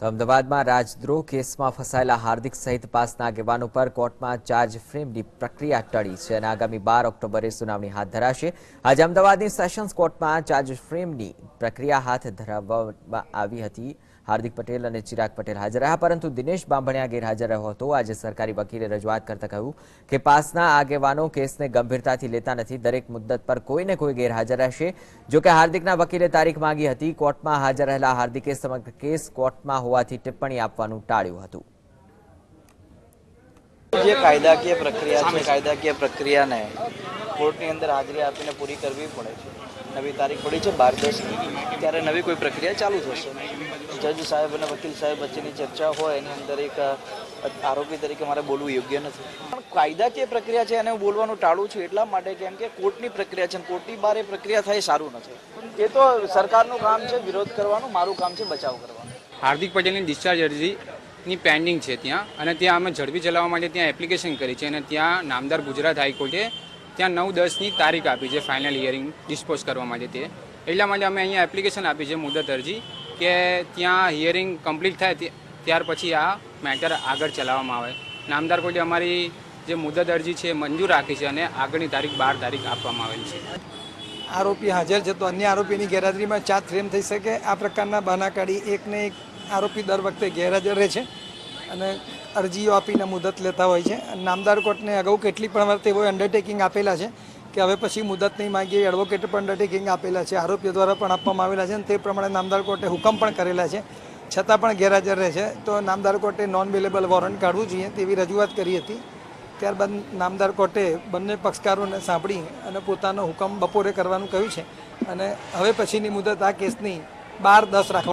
તો અમદાવાદમાં રાજદ્રોહ કેસમાં ફસાયેલા હાર્દિક સહિત પાસના આગેવાનો પર કોર્ટમાં ચાર્જ ફ્રેમની પ્રક્રિયા ટળી છે અને આગામી બાર ઓક્ટોબરે સુનાવણી હાથ ધરાશે. આજે અમદાવાદની સેશન્સ કોર્ટમાં ચાર્જ ફ્રેમની પ્રક્રિયા હાથ ધરાવવામાં આવી હતી. હાર્દિક પટેલ અને ચિરાગ પટેલ હાજર રહ્યા, પરંતુ દિનેશ બાંભણિયા ગેરહાજર રહ્યો હતો. આજે સરકારી વકીલે રજૂઆત કરતા કહ્યું કે પાસના આગેવાનો કેસને ગંભીરતાથી લેતા નથી. દરેક મુદ્દત પર કોઈને કોઈ ગેરહાજર રહેશે. જો કે હાર્દિકના વકીલે તારીખ માંગી હતી. કોર્ટમાં હાજર રહેલા હાર્દિકે સમગ્ર કેસ કોર્ટમાં હોવાથી ટિપ્પણી આપવાનું ટાળ્યું હતું. જે કાયદાકીય પ્રક્રિયા છે, કાયદાકીય પ્રક્રિયાને કોર્ટની અંદર હાજરી આપીને પૂરી કરવી પડે છે. નવી તારીખ પડી છે બાર દસ ત્યારે નવી કોઈ પ્રક્રિયા ચાલુ થશે. જજ સાહેબ અને વકીલ સાહેબ વચ્ચેની ચર્ચા હોય, એની અંદર એક આરોપી તરીકે મારે બોલવું યોગ્ય નથી. પણ કાયદાકીય પ્રક્રિયા છે એને હું બોલવાનું ટાળું છું એટલા માટે કેમ કે કોર્ટની પ્રક્રિયા છે કોર્ટની બહાર પ્રક્રિયા થાય સારું નથી. એ તો સરકારનું કામ છે, વિરોધ કરવાનું, મારું કામ છે, બચાવ કરવાનું. હાર્દિક પટેલની ડિસ્ચાર્જ અરજીની પેન્ડિંગ છે ત્યાં. અને ત્યાં અમે ઝડપી ચલાવવા માટે ત્યાં એપ્લિકેશન કરી છે અને ત્યાં નામદાર ગુજરાત હાઈકોર્ટે ત્યાં નવ દસની તારીખ આપી છે ફાઇનલ હિયરિંગ ડિસ્પોઝ કરવા માટે તે. એટલા માટે અમે અહીંયા એપ્લિકેશન આપી છે મુદત અરજી કે ત્યાં હિયરિંગ કમ્પ્લીટ થાય ત્યાર પછી આ મેટર આગળ ચલાવવામાં આવે. નામદાર કોર્ટે અમારી જે મુદત અરજી છે મંજૂર રાખી છે અને આગળની તારીખ બાર તારીખ આપવામાં આવેલી છે. આરોપી હાજર છે, તો અન્ય આરોપીની ગેરહાજરીમાં ચાર્જ ફ્રેમ થઈ શકે. આ પ્રકારના બહાના કાઢી એકને એક આરોપી દર વખતે ગેરહાજર રહે છે અને અરજીઓ આપીને મુદત લેતા હોય છે. નામદાર કોર્ટને અગાઉ કેટલી પણ વાર તેઓએ અંડરટેકિંગ આપેલા છે કે હવે પછી મુદત નહીં માંગીએ એડવોકેટે પણ અંડરટેકિંગ આપેલા છે. આરોપીઓ દ્વારા પણ આપવામાં આવેલા છે અને તે પ્રમાણે નામદાર કોર્ટે હુકમ પણ કરેલા છે. છતાં પણ ગેરહાજર રહે છે. તો નામદાર કોર્ટે નોન વેલેબલ વોરંટ કાઢવું જોઈએ તેવી રજૂઆત કરી હતી. ત્યારબાદ નામદાર કોર્ટે બંને પક્ષકારોને સાંભળી અને પોતાનો હુકમ બપોરે કરવાનું કહ્યું છે. અને હવે પછીની મુદત આ કેસની બાર દસ રાખવા